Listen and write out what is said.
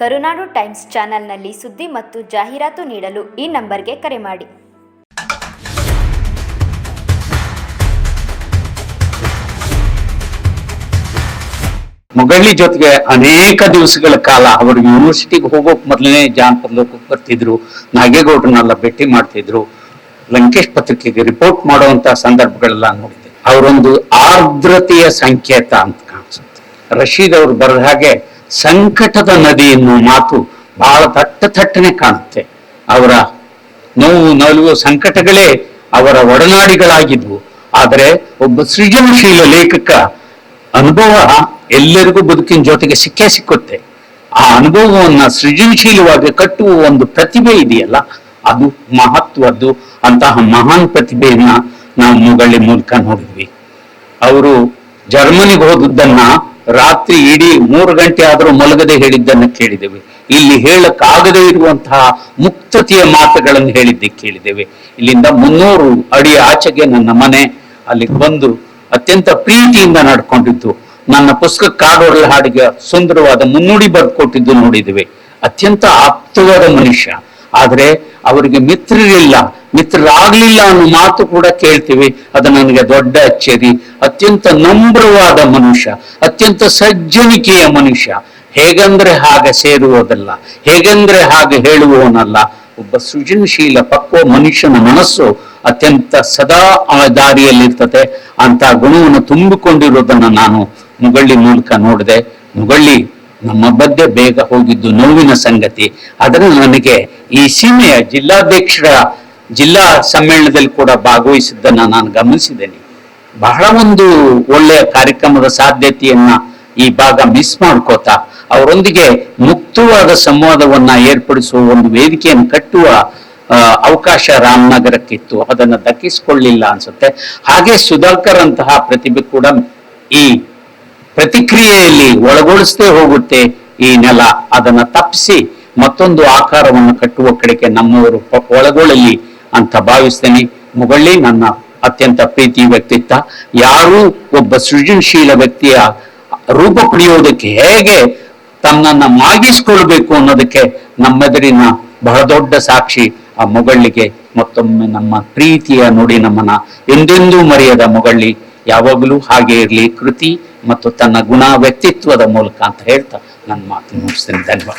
ಕರುನಾಡು times ಚಾನೆಲ್ನಲ್ಲಿ ಸುದ್ದಿ ಮತ್ತು ಜಾಹೀರಾತು ನೀಡಲು ಈ ನಂಬರ್ಗೆ ಕರೆ ಮಾಡಿ. ಮೊಗಳಿ ಜೊತೆಗೆ ಅನೇಕ ದಿವಸಗಳ ಕಾಲ ಅವರು ಯೂನಿವರ್ಸಿಟಿಗೆ ಹೋಗೋಕ್ ಮೊದಲನೇ ಜಾನಪದ ಲೋಕಕ್ಕೆ ಬರ್ತಿದ್ರು. ನಾಗೇಗೌಡರನ್ನೆಲ್ಲ ಭೇಟಿ ಮಾಡ್ತಿದ್ರು. ಲಂಕೇಶ್ ಪತ್ರಿಕೆಗೆ ರಿಪೋರ್ಟ್ ಮಾಡುವಂತ ಸಂದರ್ಭಗಳೆಲ್ಲ ನೋಡಿದೆ ಅವರೊಂದು ಆರ್ದ್ರತೆಯ ಸಂಕೇತ ಅಂತ ಕಾಣಿಸುತ್ತೆ. ರಶೀದ್ ಅವರು ಬರೆದ ಹಾಗೆ ಸಂಕಟದ ನದಿ ಎನ್ನುವ ಮಾತು ಬಹಳ ತಟ್ಟ ತಟ್ಟನೆ ಕಾಣುತ್ತೆ. ಅವರ ನೋವು ನಲುವು ಸಂಕಟಗಳೇ ಅವರ ಒಡನಾಡಿಗಳಾಗಿದ್ವು. ಆದರೆ ಒಬ್ಬ ಸೃಜನಶೀಲ ಲೇಖಕ ಅನುಭವ ಎಲ್ಲರಿಗೂ ಬದುಕಿನ ಜೊತೆಗೆ ಸಿಕ್ಕೇ ಸಿಕ್ಕುತ್ತೆ. ಆ ಅನುಭವವನ್ನ ಸೃಜನಶೀಲವಾಗಿ ಕಟ್ಟುವ ಒಂದು ಪ್ರತಿಭೆ ಇದೆಯಲ್ಲ, ಅದು ಮಹತ್ವದ್ದು. ಅಂತಹ ಮಹಾನ್ ಪ್ರತಿಭೆಯನ್ನ ನಾವು ಮುಗಳ್ಳಿ ಮೂಲಕ ನೋಡಿದ್ವಿ. ಅವರು ಜರ್ಮನಿಗೆ ಹೋದದ್ದನ್ನ ರಾತ್ರಿ ಇಡೀ ಮೂರು ಗಂಟೆ ಆದರೂ ಮಲಗದೆ ಹೇಳಿದ್ದನ್ನು ಕೇಳಿದ್ದೇವೆ ಇಲ್ಲಿ ಹೇಳಕ್ಕಾಗದೇ ಇರುವಂತಹ ಮುಕ್ತತೆಯ ಮಾತುಗಳನ್ನು ಹೇಳಿದ್ದೆ ಕೇಳಿದ್ದೇವೆ ಇಲ್ಲಿಂದ ಮುನ್ನೂರು ಅಡಿ ಆಚೆಗೆ ನನ್ನ ಮನೆ ಅಲ್ಲಿಗೆ ಬಂದು ಅತ್ಯಂತ ಪ್ರೀತಿಯಿಂದ ನಡ್ಕೊಂಡಿದ್ದು ನನ್ನ ಪುಸ್ತಕ ಕಾಡೋರ್ಲ ಹಾಡಿಗೆ ಸುಂದರವಾದ ಮುನ್ನುಡಿ ಬರ್ಕೊಟ್ಟಿದ್ದು ನೋಡಿದ್ದೇವೆ ಅತ್ಯಂತ ಆಪ್ತವಾದ ಮನುಷ್ಯ. ಆದ್ರೆ ಅವರಿಗೆ ಮಿತ್ರರಿಲ್ಲ, ಮಿತ್ರರಾಗ್ಲಿಲ್ಲ ಅನ್ನೋ ಮಾತು ಕೂಡ ಕೇಳ್ತೀವಿ. ಅದು ನನಗೆ ದೊಡ್ಡ ಅಚ್ಚರಿ. ಅತ್ಯಂತ ನಮ್ರವಾದ ಮನುಷ್ಯ, ಅತ್ಯಂತ ಸಜ್ಜನಿಕೆಯ ಮನುಷ್ಯ. ಹೇಗಂದ್ರೆ ಹಾಗೆ ಸೇರುವುದಲ್ಲ ಹೇಗಂದ್ರೆ ಹಾಗೆ ಹೇಳುವವನಲ್ಲ. ಒಬ್ಬ ಸೃಜನಶೀಲ, ಪಕ್ವ ಮನುಷ್ಯನ ಮನಸ್ಸು ಅತ್ಯಂತ ಸದಾ ಆ ದಾರಿಯಲ್ಲಿರ್ತದೆ. ಅಂತ ಗುಣವನ್ನು ತುಂಬಿಕೊಂಡಿರೋದನ್ನ ನಾನು ಮುಗಳ್ಳಿ ಮೂಲಕ ನೋಡಿದೆ. ಮುಗಳ್ಳಿ ನಮ್ಮ ಬಗ್ಗೆ ಬೇಗ ಹೋಗಿದ್ದು ನೋವಿನ ಸಂಗತಿ. ಅದನ್ನು ನನಗೆ ಈ ಸೀಮೆಯ ಜಿಲ್ಲಾಧ್ಯಕ್ಷರ ಜಿಲ್ಲಾ ಸಮ್ಮೇಳನದಲ್ಲಿ ಕೂಡ ಭಾಗವಹಿಸಿದ್ದನ್ನ ನಾನು ಗಮನಿಸಿದ್ದೇನೆ. ಬಹಳ ಒಂದು ಒಳ್ಳೆಯ ಕಾರ್ಯಕ್ರಮದ ಸಾಧ್ಯತೆಯನ್ನ ಈ ಭಾಗ ಮಿಸ್ ಮಾಡ್ಕೋತಾ, ಅವರೊಂದಿಗೆ ಮುಕ್ತವಾದ ಸಂವಾದವನ್ನ ಏರ್ಪಡಿಸುವ ಒಂದು ವೇದಿಕೆಯನ್ನು ಕಟ್ಟುವ ಅವಕಾಶ ರಾಮನಗರಕ್ಕಿತ್ತು. ಅದನ್ನ ದಕ್ಕಿಸಿಕೊಳ್ಳಿಲ್ಲ ಅನ್ಸುತ್ತೆ. ಹಾಗೆ ಸುಧಾಕರ್ ಅಂತಹ ಪ್ರತಿಭೆ ಕೂಡ ಈ ಪ್ರತಿಕ್ರಿಯೆಯಲ್ಲಿ ಒಳಗೊಳಿಸದೆ ಹೋಗುತ್ತೆ ಈ ನೆಲ. ಅದನ್ನ ತಪ್ಪಿಸಿ ಮತ್ತೊಂದು ಆಕಾರವನ್ನು ಕಟ್ಟುವ ಕಡೆಗೆ ನಮ್ಮವರು ಒಳಗೊಳ್ಳಲಿ ಅಂತ ಭಾವಿಸ್ತೇನೆ. ಮುಗಳ್ಳಿ, ನನ್ನ ಅತ್ಯಂತ ಪ್ರೀತಿ ವ್ಯಕ್ತಿತ್ವ. ಯಾರೂ ಒಬ್ಬ ಸೃಜನಶೀಲ ವ್ಯಕ್ತಿಯ ರೂಪ ಪಡೆಯೋದಕ್ಕೆ ಹೇಗೆ ತನ್ನನ್ನ ಮಾಗಿಸ್ಕೊಳ್ಬೇಕು ಅನ್ನೋದಕ್ಕೆ ನಮ್ಮೆದುರಿನ ಬಹಳ ದೊಡ್ಡ ಸಾಕ್ಷಿ ಆ ಮೊಗಳ್ಳಿಗೆ ಮತ್ತೊಮ್ಮೆ ನಮ್ಮ ಪ್ರೀತಿಯ ನುಡಿ ನಮ್ಮನ ಎಂದೆಂದೂ ಮರೆಯದ ಮೊಗಳ್ಳಿ, ಯಾವಾಗಲೂ ಹಾಗೆ ಇರಲಿ ಕೃತಿ. ಮತ್ತು ತನ್ನ ಗುಣ ವ್ಯಕ್ತಿತ್ವದ ಮೂಲಕ ಅಂತ ಹೇಳ್ತಾ ನನ್ನ ಮಾತು ಮುಗಿಸ್ತೇನೆ. ಧನ್ಯವಾದ